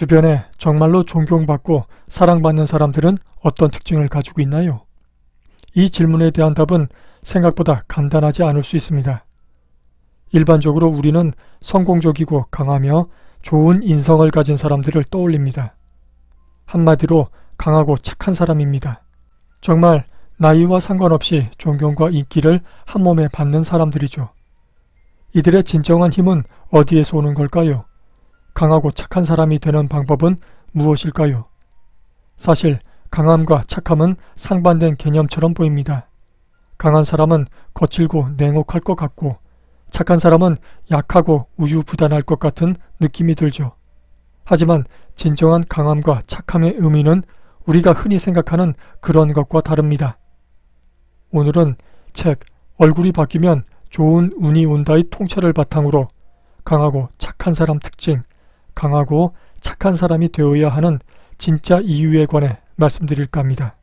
주변에 정말로 존경받고 사랑받는 사람들은 어떤 특징을 가지고 있나요? 이 질문에 대한 답은 생각보다 간단하지 않을 수 있습니다. 일반적으로 우리는 성공적이고 강하며 좋은 인성을 가진 사람들을 떠올립니다. 한마디로 강하고 착한 사람입니다. 정말 나이와 상관없이 존경과 인기를 한 몸에 받는 사람들이죠. 이들의 진정한 힘은 어디에서 오는 걸까요? 강하고 착한 사람이 되는 방법은 무엇일까요? 사실 강함과 착함은 상반된 개념처럼 보입니다. 강한 사람은 거칠고 냉혹할 것 같고 착한 사람은 약하고 우유부단할 것 같은 느낌이 들죠. 하지만 진정한 강함과 착함의 의미는 우리가 흔히 생각하는 그런 것과 다릅니다. 오늘은 책 얼굴이 바뀌면 좋은 운이 온다의 통찰을 바탕으로 강하고 착한 사람 특징, 강하고 착한 사람이 되어야 하는 진짜 이유에 관해 말씀드릴까 합니다.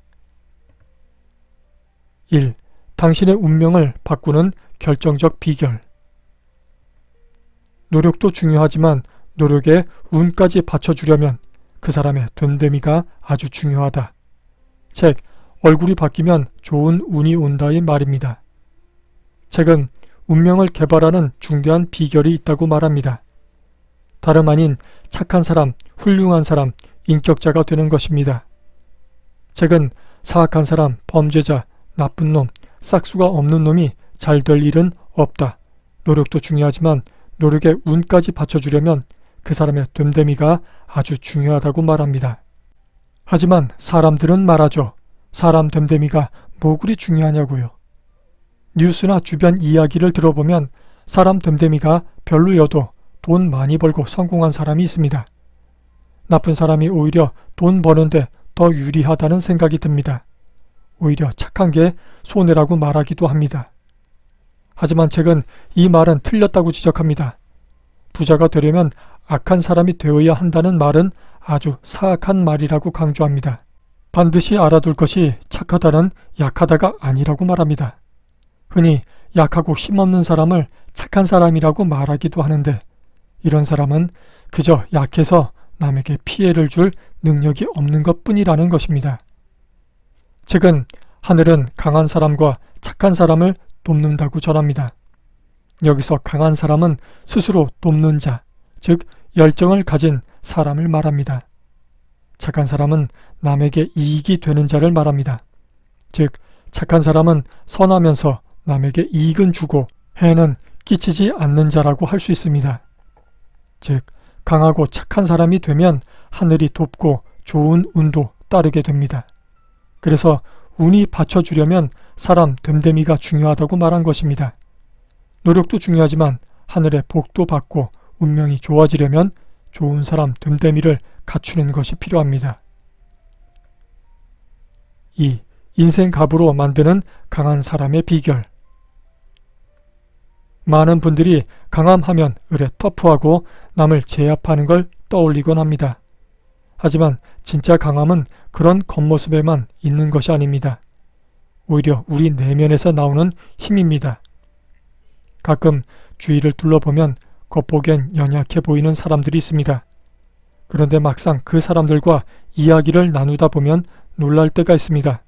1. 당신의 운명을 바꾸는 결정적 비결. 노력도 중요하지만 노력에 운까지 받쳐주려면 그 사람의 됨됨이가 아주 중요하다. 책 얼굴이 바뀌면 좋은 운이 온다의 말입니다. 책은 운명을 개발하는 중대한 비결이 있다고 말합니다. 다름 아닌 착한 사람, 훌륭한 사람, 인격자가 되는 것입니다. 책은 사악한 사람, 범죄자, 나쁜 놈, 싹수가 없는 놈이 잘 될 일은 없다. 노력도 중요하지만 노력에 운까지 받쳐주려면 그 사람의 됨됨이가 아주 중요하다고 말합니다. 하지만 사람들은 말하죠. 사람 됨됨이가 뭐 그리 중요하냐고요. 뉴스나 주변 이야기를 들어보면 사람 됨됨이가 별로여도 돈 많이 벌고 성공한 사람이 있습니다. 나쁜 사람이 오히려 돈 버는데 더 유리하다는 생각이 듭니다. 오히려 착한 게 손해라고 말하기도 합니다. 하지만 책은 이 말은 틀렸다고 지적합니다. 부자가 되려면 악한 사람이 되어야 한다는 말은 아주 사악한 말이라고 강조합니다. 반드시 알아둘 것이 착하다는 약하다가 아니라고 말합니다. 흔히 약하고 힘없는 사람을 착한 사람이라고 말하기도 하는데 이런 사람은 그저 약해서 남에게 피해를 줄 능력이 없는 것 뿐이라는 것입니다. 책은 하늘은 강한 사람과 착한 사람을 돕는다고 전합니다. 여기서 강한 사람은 스스로 돕는 자, 즉 열정을 가진 사람을 말합니다. 착한 사람은 남에게 이익이 되는 자를 말합니다. 즉, 착한 사람은 선하면서 남에게 이익은 주고 해는 끼치지 않는 자라고 할 수 있습니다. 즉, 강하고 착한 사람이 되면 하늘이 돕고 좋은 운도 따르게 됩니다. 그래서 운이 받쳐주려면 사람 됨됨이가 중요하다고 말한 것입니다. 노력도 중요하지만 하늘의 복도 받고 운명이 좋아지려면 좋은 사람 됨됨이를 갖추는 것이 필요합니다. 2. 인생 갑으로 만드는 강한 사람의 비결 많은 분들이 강함하면 을에 터프하고 남을 제압하는 걸 떠올리곤 합니다. 하지만 진짜 강함은 그런 겉모습에만 있는 것이 아닙니다. 오히려 우리 내면에서 나오는 힘입니다. 가끔 주위를 둘러보면 겉보기엔 연약해 보이는 사람들이 있습니다. 그런데 막상 그 사람들과 이야기를 나누다 보면 놀랄 때가 있습니다.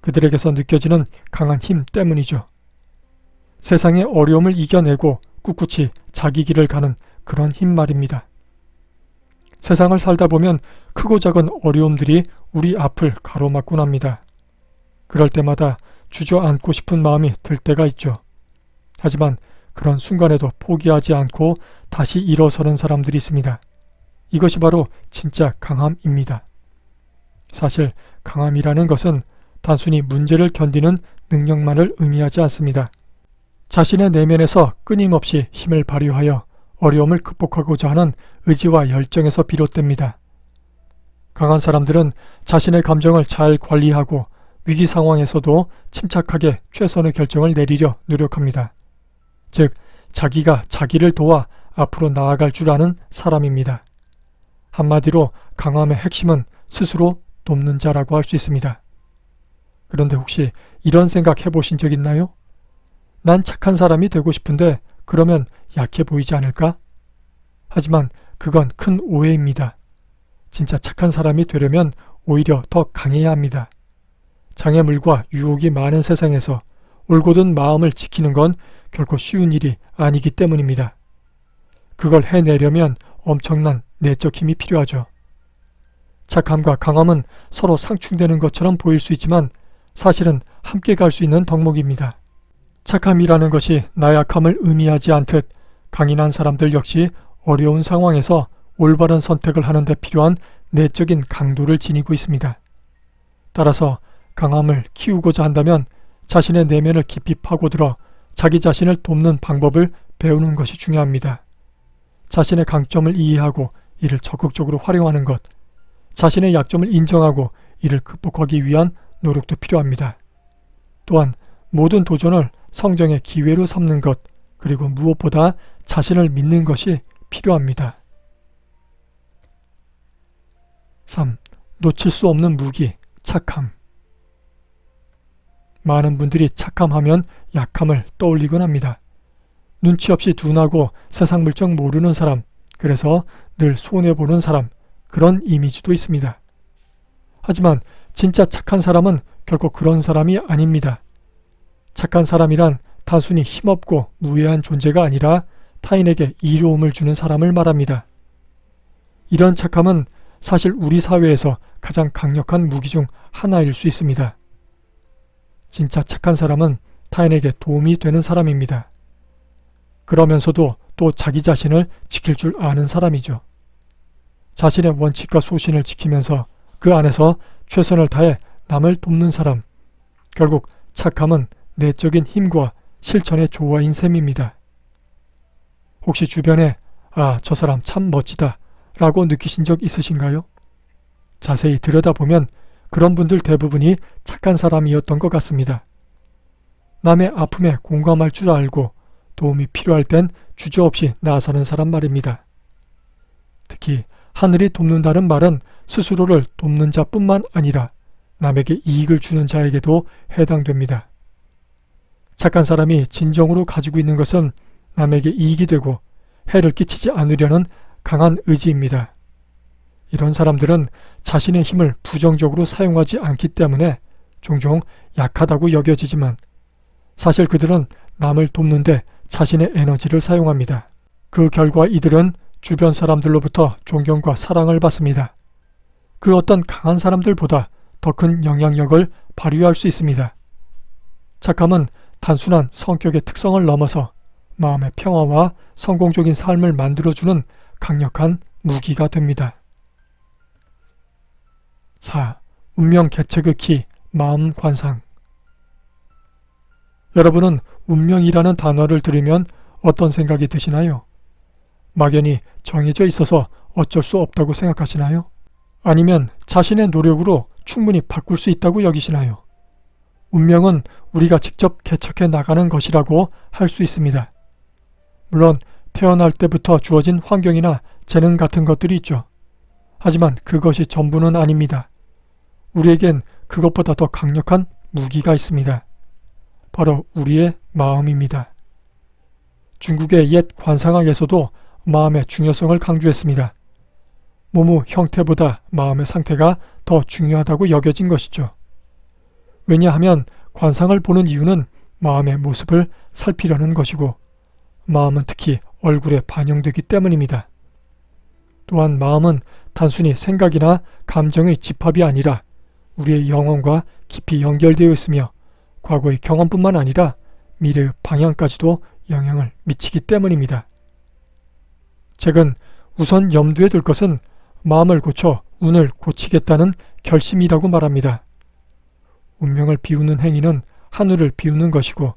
그들에게서 느껴지는 강한 힘 때문이죠. 세상의 어려움을 이겨내고 꿋꿋이 자기 길을 가는 그런 힘 말입니다. 세상을 살다 보면 크고 작은 어려움들이 우리 앞을 가로막곤 합니다. 그럴 때마다 주저앉고 싶은 마음이 들 때가 있죠. 하지만 그런 순간에도 포기하지 않고 다시 일어서는 사람들이 있습니다. 이것이 바로 진짜 강함입니다. 사실 강함이라는 것은 단순히 문제를 견디는 능력만을 의미하지 않습니다. 자신의 내면에서 끊임없이 힘을 발휘하여 어려움을 극복하고자 하는 의지와 열정에서 비롯됩니다. 강한 사람들은 자신의 감정을 잘 관리하고 위기 상황에서도 침착하게 최선의 결정을 내리려 노력합니다. 즉, 자기가 자기를 도와 앞으로 나아갈 줄 아는 사람입니다. 한마디로 강함의 핵심은 스스로 돕는 자라고 할 수 있습니다. 그런데 혹시 이런 생각 해보신 적 있나요? 난 착한 사람이 되고 싶은데 그러면 약해 보이지 않을까? 하지만 그건 큰 오해입니다. 진짜 착한 사람이 되려면 오히려 더 강해야 합니다. 장애물과 유혹이 많은 세상에서 올곧은 마음을 지키는 건 결코 쉬운 일이 아니기 때문입니다. 그걸 해내려면 엄청난 내적 힘이 필요하죠. 착함과 강함은 서로 상충되는 것처럼 보일 수 있지만 사실은 함께 갈 수 있는 덕목입니다. 착함이라는 것이 나약함을 의미하지 않듯 강인한 사람들 역시 어려운 상황에서 올바른 선택을 하는 데 필요한 내적인 강도를 지니고 있습니다. 따라서 강함을 키우고자 한다면 자신의 내면을 깊이 파고들어 자기 자신을 돕는 방법을 배우는 것이 중요합니다. 자신의 강점을 이해하고 이를 적극적으로 활용하는 것, 자신의 약점을 인정하고 이를 극복하기 위한 노력도 필요합니다. 또한 모든 도전을 성장의 기회로 삼는 것, 그리고 무엇보다 자신을 믿는 것이 필요합니다. 3. 놓칠 수 없는 무기, 착함. 많은 분들이 착함하면 약함을 떠올리곤 합니다. 눈치 없이 둔하고 세상 물정 모르는 사람, 그래서 늘 손해보는 사람, 그런 이미지도 있습니다. 하지만 진짜 착한 사람은 결코 그런 사람이 아닙니다. 착한 사람이란 단순히 힘없고 무해한 존재가 아니라 타인에게 이로움을 주는 사람을 말합니다. 이런 착함은 사실 우리 사회에서 가장 강력한 무기 중 하나일 수 있습니다. 진짜 착한 사람은 타인에게 도움이 되는 사람입니다. 그러면서도 또 자기 자신을 지킬 줄 아는 사람이죠. 자신의 원칙과 소신을 지키면서 그 안에서 최선을 다해 남을 돕는 사람. 결국 착함은 내적인 힘과 실천의 조화인 셈입니다. 혹시 주변에 아, 저 사람 참 멋지다 라고 느끼신 적 있으신가요? 자세히 들여다보면 그런 분들 대부분이 착한 사람이었던 것 같습니다. 남의 아픔에 공감할 줄 알고 도움이 필요할 땐 주저없이 나서는 사람 말입니다. 특히 하늘이 돕는다는 말은 스스로를 돕는 자뿐만 아니라 남에게 이익을 주는 자에게도 해당됩니다. 착한 사람이 진정으로 가지고 있는 것은 남에게 이익이 되고 해를 끼치지 않으려는 강한 의지입니다. 이런 사람들은 자신의 힘을 부정적으로 사용하지 않기 때문에 종종 약하다고 여겨지지만 사실 그들은 남을 돕는데 자신의 에너지를 사용합니다. 그 결과 이들은 주변 사람들로부터 존경과 사랑을 받습니다. 그 어떤 강한 사람들보다 더 큰 영향력을 발휘할 수 있습니다. 착함은 단순한 성격의 특성을 넘어서 마음의 평화와 성공적인 삶을 만들어주는 강력한 무기가 됩니다. 4. 운명 개척의 키, 마음 관상. 여러분은 운명이라는 단어를 들으면 어떤 생각이 드시나요? 막연히 정해져 있어서 어쩔 수 없다고 생각하시나요? 아니면 자신의 노력으로 충분히 바꿀 수 있다고 여기시나요? 운명은 우리가 직접 개척해 나가는 것이라고 할 수 있습니다. 물론 태어날 때부터 주어진 환경이나 재능 같은 것들이 있죠. 하지만 그것이 전부는 아닙니다. 우리에겐 그것보다 더 강력한 무기가 있습니다. 바로 우리의 마음입니다. 중국의 옛 관상학에서도 마음의 중요성을 강조했습니다. 몸의 형태보다 마음의 상태가 더 중요하다고 여겨진 것이죠. 왜냐하면 관상을 보는 이유는 마음의 모습을 살피려는 것이고 마음은 특히 얼굴에 반영되기 때문입니다. 또한 마음은 단순히 생각이나 감정의 집합이 아니라 우리의 영혼과 깊이 연결되어 있으며 과거의 경험뿐만 아니라 미래의 방향까지도 영향을 미치기 때문입니다. 책은 우선 염두에 둘 것은 마음을 고쳐 운을 고치겠다는 결심이라고 말합니다. 운명을 비우는 행위는 하늘을 비우는 것이고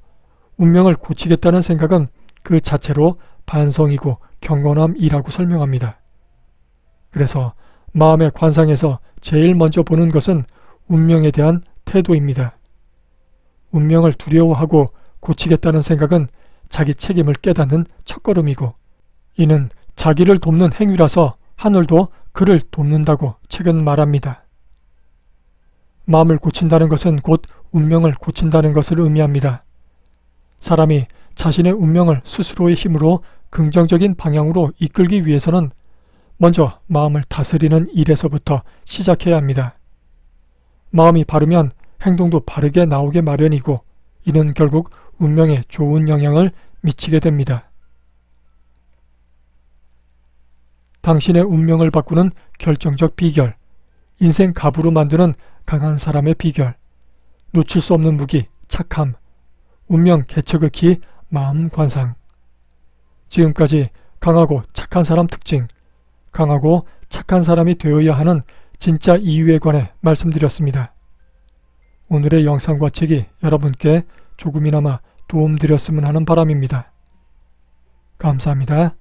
운명을 고치겠다는 생각은 그 자체로 반성이고 경건함이라고 설명합니다. 그래서 마음의 관상에서 제일 먼저 보는 것은 운명에 대한 태도입니다. 운명을 두려워하고 고치겠다는 생각은 자기 책임을 깨닫는 첫걸음이고 이는 자기를 돕는 행위라서 하늘도 그를 돕는다고 책은 말합니다. 마음을 고친다는 것은 곧 운명을 고친다는 것을 의미합니다. 사람이 자신의 운명을 스스로의 힘으로 긍정적인 방향으로 이끌기 위해서는 먼저 마음을 다스리는 일에서부터 시작해야 합니다. 마음이 바르면 행동도 바르게 나오게 마련이고 이는 결국 운명에 좋은 영향을 미치게 됩니다. 당신의 운명을 바꾸는 결정적 비결, 인생 갑으로 만드는 강한 사람의 비결, 놓칠 수 없는 무기, 착함, 운명 개척의 키, 마음 관상. 지금까지 강하고 착한 사람 특징, 강하고 착한 사람이 되어야 하는 진짜 이유에 관해 말씀드렸습니다. 오늘의 영상과 책이 여러분께 조금이나마 도움드렸으면 하는 바람입니다. 감사합니다.